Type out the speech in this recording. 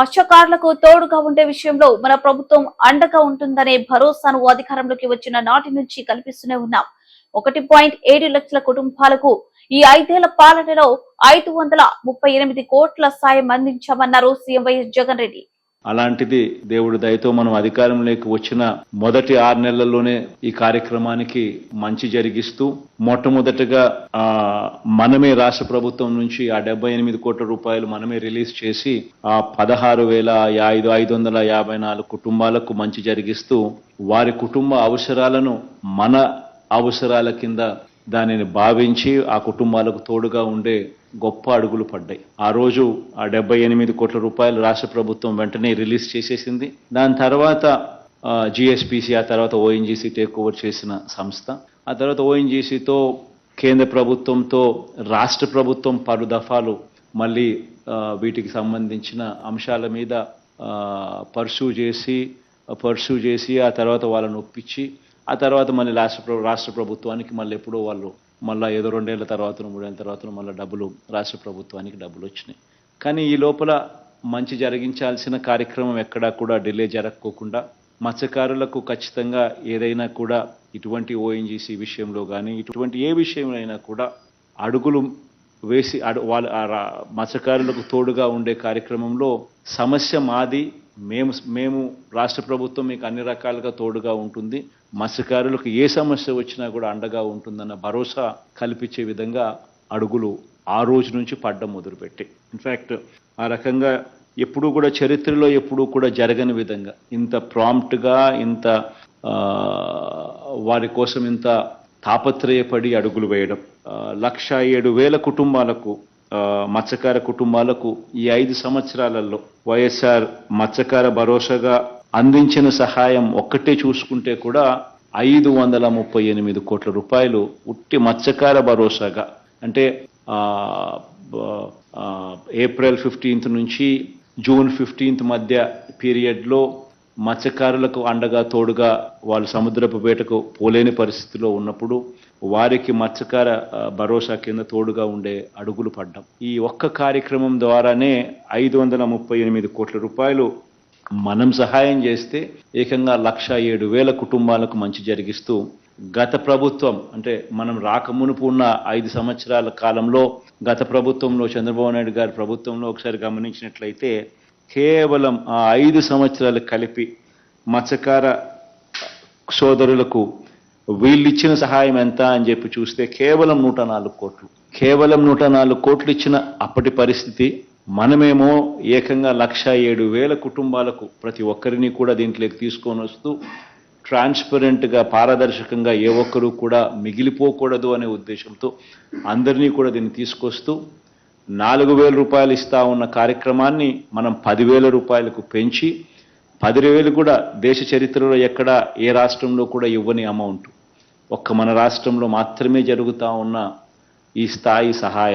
మత్స్యకారులకు తోడుగా ఉండే విషయంలో మన ప్రభుత్వం అండగా ఉంటుందనే భరోసాను అధికారంలోకి వచ్చిన నాటి నుంచి కల్పిస్తూనే ఉన్నాం. ఒకటి పాయింట్ ఏడు లక్షల కుటుంబాలకు ఈ ఐదేళ్ళ పాలనలో ఐదు వందల ముప్పై ఎనిమిది కోట్ల సాయం అందించామన్నారు సీఎం వైఎస్ జగన్ రెడ్డి. అలాంటిది దేవుడి దయతో మనం అధికారంలోకి వచ్చిన మొదటి ఆరు నెలల్లోనే ఈ కార్యక్రమానికి మంచి జరిగిస్తూ మొట్టమొదటగా మనమే రాష్ట్ర ప్రభుత్వం నుంచి ఆ డెబ్బై ఎనిమిది కోట్ల రూపాయలు మనమే రిలీజ్ చేసి ఆ పదహారు వేల ఐదు ఐదు వందల యాభై నాలుగు కుటుంబాలకు మంచి జరిగిస్తూ వారి కుటుంబ అవసరాలను మన అవసరాల కింద దానిని భావించి ఆ కుటుంబాలకు తోడుగా ఉండే గొప్ప అడుగులు పడ్డాయి. ఆ రోజు ఆ డెబ్బై ఎనిమిది కోట్ల రూపాయలు రాష్ట్ర ప్రభుత్వం వెంటనే రిలీజ్ చేసేసింది. దాని తర్వాత జిఎస్పిసి ఆ తర్వాత ఓఎన్జీసీ టేక్ ఓవర్ చేసిన సంస్థ. ఆ తర్వాత ఓఎన్జీసీతో కేంద్ర ప్రభుత్వంతో రాష్ట్ర ప్రభుత్వం పలు దఫాలు మళ్ళీ వీటికి సంబంధించిన అంశాల మీద పర్సూ చేసి పర్సూ చేసి ఆ తర్వాత వాళ్ళని ఒప్పించి ఆ తర్వాత మళ్ళీ రాష్ట్ర రాష్ట్ర ప్రభుత్వానికి మళ్ళీ ఎప్పుడో వాళ్ళు మళ్ళీ ఏదో రెండేళ్ళ తర్వాత మూడేళ్ళ తర్వాత మళ్ళీ డబ్బులు రాష్ట్ర ప్రభుత్వానికి డబ్బులు వచ్చినాయి. కానీ ఈ లోపల మంచి జరిగించాల్సిన కార్యక్రమం ఎక్కడా కూడా డిలే జరగకోకుండా మత్స్యకారులకు ఖచ్చితంగా ఏదైనా కూడా ఇటువంటి ఓఎన్జీసీ విషయంలో కానీ ఇటువంటి ఏ విషయంలో కూడా అడుగులు వేసి అడు వాళ్ళ మత్స్యకారులకు తోడుగా ఉండే కార్యక్రమంలో సమస్య మాది మేము మేము రాష్ట్ర ప్రభుత్వం మీకు అన్ని రకాలుగా తోడుగా ఉంటుంది. మత్స్యకారులకు ఏ సమస్య వచ్చినా కూడా అండగా ఉంటుందన్న భరోసా కల్పించే విధంగా అడుగులు ఆ రోజు నుంచి పడ్డం మొదలుపెట్టి ఇన్ఫ్యాక్ట్ ఆ రకంగా ఎప్పుడూ కూడా చరిత్రలో ఎప్పుడూ కూడా జరగని విధంగా ఇంత ప్రాంప్ట్గా ఇంత వారి కోసం ఇంత తాపత్రయపడి అడుగులు వేయడం లక్ష ఏడు వేల కుటుంబాలకు మత్స్యకార కుటుంబాలకు ఈ ఐదు సంవత్సరాలలో వైఎస్ఆర్ మత్స్యకార భరోసాగా అందించిన సహాయం ఒక్కటే చూసుకుంటే కూడా ఐదు వందల ముప్పై ఎనిమిది కోట్ల రూపాయలు ఉట్టి మత్స్యకార భరోసాగా. అంటే ఏప్రిల్ ఫిఫ్టీన్త్ నుంచి జూన్ ఫిఫ్టీన్త్ మధ్య పీరియడ్లో మత్స్యకారులకు అండగా తోడుగా వాళ్ళు సముద్రపు వేటకు పోలేని పరిస్థితిలో ఉన్నప్పుడు వారికి మత్స్యకార భరోసా కింద తోడుగా ఉండే అడుగులు పడ్డాం. ఈ ఒక్క కార్యక్రమం ద్వారానే ఐదు వందల ముప్పై ఎనిమిది కోట్ల రూపాయలు మనం సహాయం చేస్తే ఏకంగా లక్ష ఏడు వేల కుటుంబాలకు మంచి జరిగిస్తూ గత ప్రభుత్వం అంటే మనం రాకమునుపు ఉన్న ఐదు సంవత్సరాల కాలంలో గత ప్రభుత్వంలో చంద్రబాబు నాయుడు గారి ప్రభుత్వంలో ఒకసారి గమనించినట్లయితే కేవలం ఆ ఐదు సంవత్సరాలు కలిపి మత్స్యకార సోదరులకు వీళ్ళిచ్చిన సహాయం ఎంత అని చెప్పి చూస్తే కేవలం నూట నాలుగు కోట్లు. కేవలం నూట నాలుగు కోట్లు ఇచ్చిన అప్పటి పరిస్థితి మనమేమో ఏకంగా లక్ష ఏడు వేల కుటుంబాలకు ప్రతి ఒక్కరిని కూడా దీంట్లోకి తీసుకొని వస్తూ ట్రాన్స్పరెంట్గా పారదర్శకంగా ఏ ఒక్కరూ కూడా మిగిలిపోకూడదు అనే ఉద్దేశంతో అందరినీ కూడా దీన్ని తీసుకొస్తూ నాలుగు వేల రూపాయలు ఇస్తా ఉన్న కార్యక్రమాన్ని మనం పదివేల రూపాయలకు పెంచి పదివేలు కూడా దేశ చరిత్రలో ఎక్కడ ఏ రాష్ట్రంలో కూడా ఇవ్వని అమౌంట్ ఒక్క మన రాష్ట్రంలో మాత్రమే జరుగుతూ ఉన్న ఈ స్థాయి సహాయం.